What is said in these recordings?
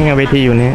นี่ไงเวทีอยู่นี่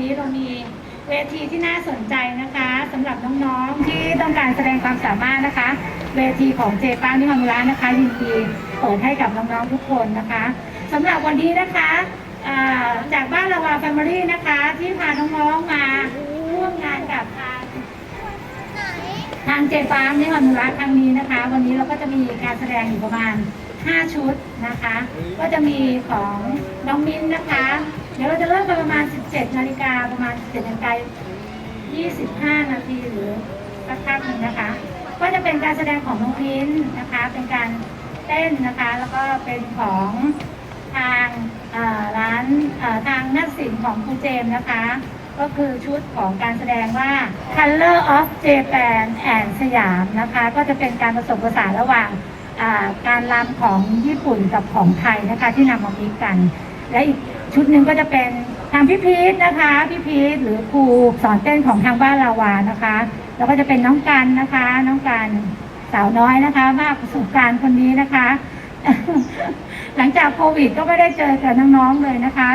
นี้เรามีเวทีที่น่าสนใจนะคะสำหรับน้องๆที่ต้องการแสดงความสามารถนะคะ เวทีของเจปานิพันธุระนะคะยินดีเปิดให้กับน้องๆทุกคนนะคะสำหรับวันนี้นะคะาจากบ้านละวาแฟมิลี่นะคะ ที่พาน้องๆมาร่วมงานกับทางทางเจฟาร์มในวันรักครั้งนี้นะคะ วันนี้เราก็จะมีการแสดงอยู่ประมาณ 5 ชุดนะคะ ก็จะมีของน้องมิ้นนะคะ เดี๋ยวเราจะเริ่มกันประมาณ 17 นาฬิกาประมาณ 17นาฬิกา25 นาทีหรือสักพักหนึ่งนะคะ ก็จะเป็นการแสดงของน้องมิ้นนะคะ เป็นการเต้นนะคะ แล้วก็เป็นของทางร้านทางนักศิลป์ของครูเจมส์นะคะ ก็คือชุดของการแสดงว่า Color of Japan and สยามนะคะ ก็จะเป็นการผสมผสานระหว่างการรำของญี่ปุ่นกับของไทยนะคะ ที่นำมามิกกัน และอีก ชุดหนึ่งก็จะเป็นทางพี่พีทนะคะพี่พีทหรือครูสอนเต้นของทางบ้านลาวานะคะ แล้วก็จะเป็นน้องกันนะคะ น้องกันสาวน้อยนะคะ มากประสบการณ์คนนี้นะคะ หลังจากโควิดก็ไม่ได้เจอกับน้องๆเลยนะคะ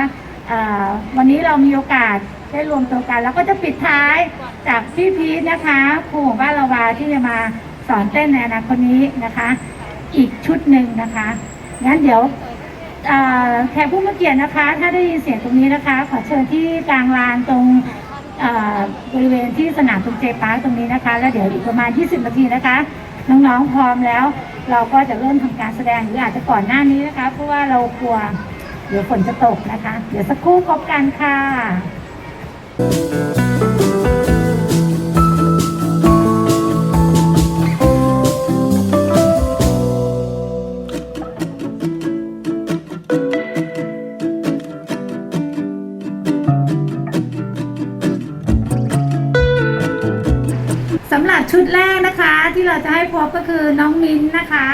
วันนี้เรามีโอกาสได้รวมตัวกัน แล้วก็จะปิดท้ายจากพี่พีทนะคะครูของบ้านลาวาที่จะมาสอนเต้นในอนาคตนี้นะคะ อีกชุดหนึ่งนะคะงั้นเดี๋ยว แขกผู้มาเกียรตินะคะ ถ้าได้ยินเสียงตรงนี้นะคะ ขอเชิญที่กลางลานตรงบริเวณที่สนามตรงเจปาร์ตรงนี้นะคะ แล้วเดี๋ยวอีกประมาณ 20 นาทีนะคะ น้องๆพร้อมแล้ว เราก็จะเริ่มทำการแสดงหรืออาจจะก่อนหน้านี้นะคะ เพราะว่าเรากลัวเดี๋ยวฝนจะตกนะคะ เดี๋ยวสักครู่พบกันค่ะ ชุดแรกนะคะที่เราจะให้พบก็คือน้องมิ้นนะคะ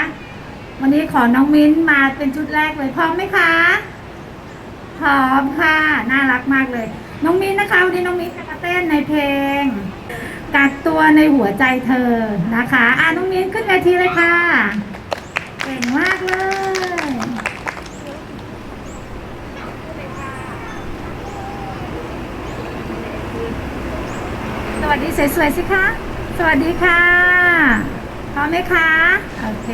วันนี้ขอน้องมิ้นมาเป็นชุดแรกเลยพร้อมไหมคะพร้อมค่ะน่ารักมากเลย น้องมิ้นนะคะวันนี้น้องมิ้นจะมาเต้นในเพลงกักตัวในหัวใจเธอนะคะอะน้องมิ้นขึ้นเวทีเลยค่ะเก่งมากเลยสวัสดีสวยๆสิคะ วัสดีค่ะพร้อมไหมคะ โอเค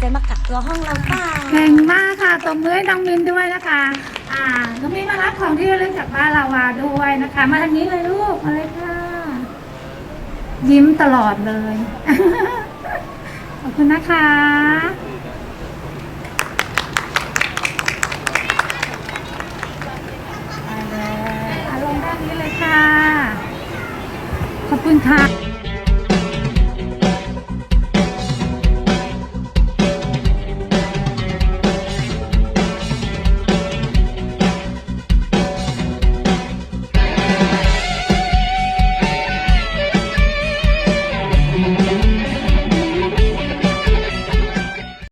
ใจมากักตัวห้องเราป่าเก่งมากค่ะตบมือให้น้องมินด้วยนะคะ อ่าน้องมินมารับของที่ระลึกจากบ้านลาวาด้วยนะคะ มาทางนี้เลยลูกมาเลยค่ะ ยิ้มตลอดเลย ขอบคุณนะคะ มาเลยะลงด้านนี้เลยค่ะ ขอบคุณค่ะ